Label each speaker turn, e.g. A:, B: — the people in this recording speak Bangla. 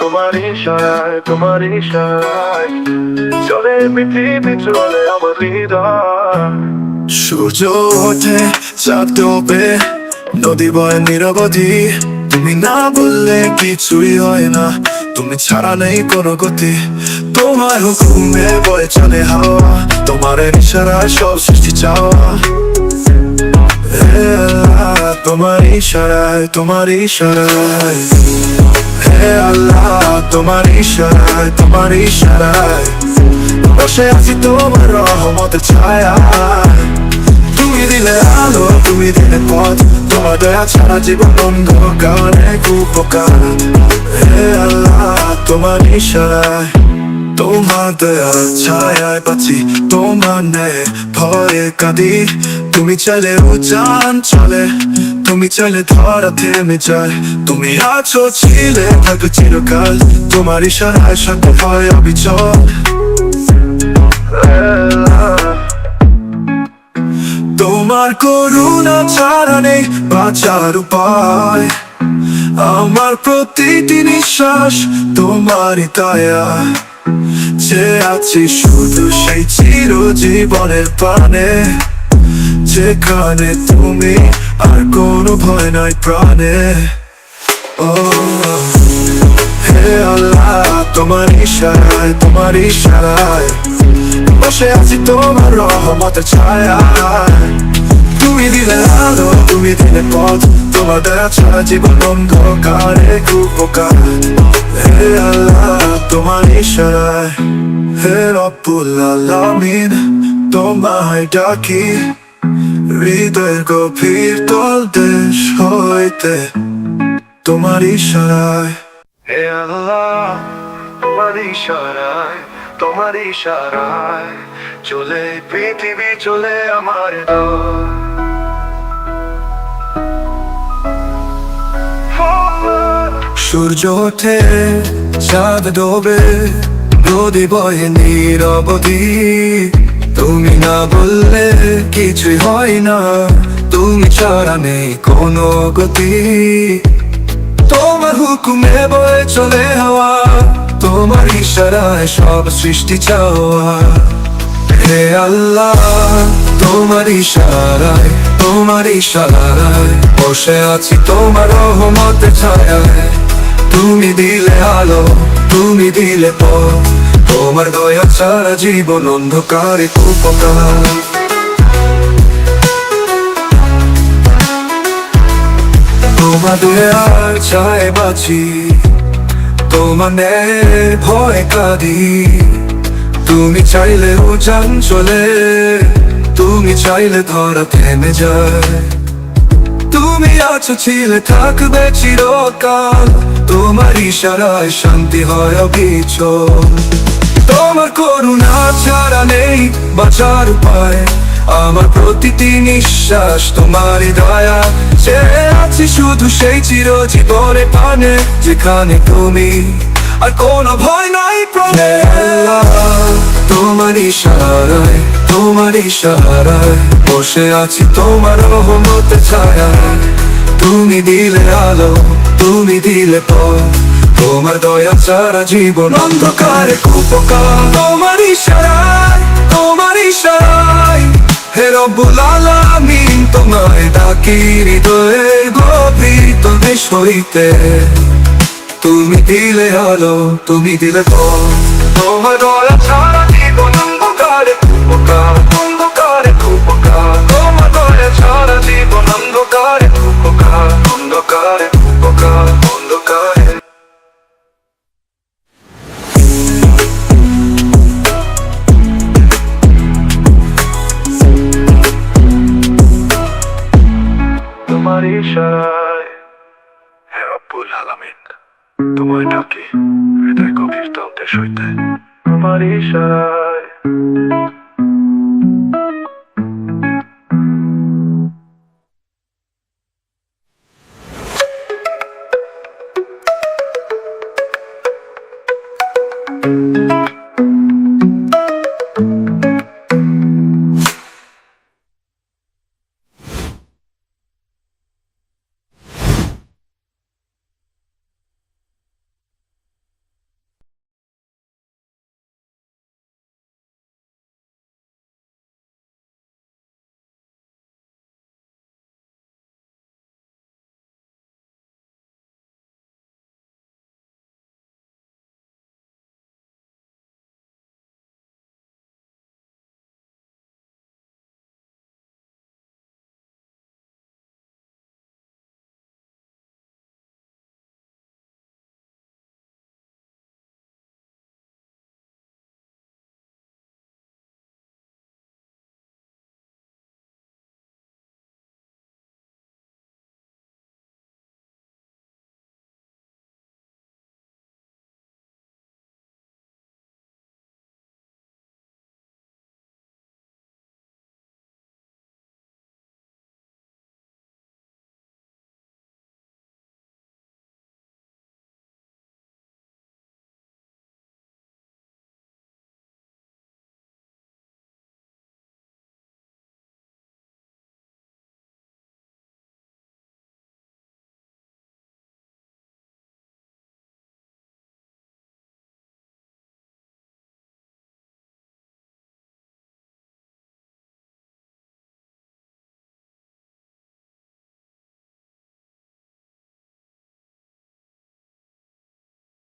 A: তোমার ইশারায় তোমার হৃদয়। সূর্য ওঠে চাঁদ নদী বয় নিরবধি। তুমি না বললে কিছুই হয় না, তুমি ছাড়া নেই কোনো গতি। তোমার হুকুমে বয়ে চলে হাওয়া, তোমার ইশারায় সব সৃষ্টি চাওয়া। তোমার ইশারায় তোমার ইশারায়। আল্লাহ, তোমার ইশারায় তোমার ইশারায়। বসে আছি তোমার রহমতের ছায়া। তুমি দিলে আলো, তুমি দিলে পথ, তোমার দয়া ছাড়া জীবন অন্ধকারে কুপকার হে আল্লাহ, তোমার ইশারায়, তোমার দয়া ছায়ায় বাঁচি, তোমার নেয় ভয়ে কাঁদি। তুমি চাইলে উজান চলে তুমি চাইলে ধরা থেমে যায়। তুমি আছো, ছিলে, থাকো চিরকাল। তোমার ইশারায় শান্ত হয় অবিচল। তোমার করুণা ছাড়া নেই বাঁচার উপায়। আমার প্রতিটি নিঃশ্বাস তোমারই দয়া যে আছি শুধু সেই চিরজীবনের প্রাণে। যেখানে তুমি আর কোনো ভয় নাই প্রাণে। ও, হে আল্লাহ, তোমার ইশারায় তোমার ইশারায়। বসে আছি তোমার রহমতের ছায়া তুমি দিলে আলো, তুমি দিলে পথ, তোমার দয়া ছাড়া জীবন অন্ধকারে কুপকার হে আল্লাহ, তোমার ইশারায়। হে রব্বুল আলামিন, তোমায় ডাকি। হৃদয়ের গভীর তল দেশ হইতে তোমার ইশারায় হে আল্লাহ তোমার ইশারায় তোমার ইশারায় চলে পৃথিবী চলে আমার দল। সূর্য ওঠে চাঁদ ডোবে নদী বয়ে নিরবধি তুমি না বললে কিছুই হয় না। তুমি ছাড়া নেই কোনো গতি। তোমার হুকুমে বয়ে চলে হাওয়া, তোমার ইশারায় সব সৃষ্টি চাওয়া। হে আল্লাহ, তোমার ইশারায় তোমার ইশারায়, বসে আছি তোমার রহমতের ছায়ায়। তুমি দিলে আলো, তুমি দিলে পথ। তোমার দয়া ছাড়া জীবন অন্ধকারে কুপকার। তোমার দয়ার ছায় বাঁচি, তোমার ভয় কাঁদি। তুমি চাইলে উজান চলে, তুমি চাইলে ধরা থেমে যায়। তুমি আছো ছিলে, থাকবে চিরকাল। তোমার ইশারায় শান্তি হয় অবিচল। তোমার করুণা ছাড়া নেই বাঁচার উপায়। আমার প্রতিটি নিঃশ্বাস তোমার দয়া। সে আছি শুধু সেই চিরজীবনে পানে যেখানে তুমি। আর কোনো ভয় নাই তোমার ইশারায় তোমার ইশারায় বসে আছি তোমার রহমতে ছায়ায়। তুমি দিলে আলো, তুমি দিলে পথ। তোমার দয়া সারা জীবন অন্ধকারে, কুপকার। তোমার ইশারায় তোমার ইশারায়। হে রব্বুল আলামিন, তোমায় ডাকি হৃদয়ে গভীর তুমি তুমি দিলে আলো, তুমি দিলে পথ। তোমার ইশারায় হে রব্বুল আলামিন তোমায় ডাকি হৃদয় গভীর তন্ত্রে সইতে তোমার ইশারায়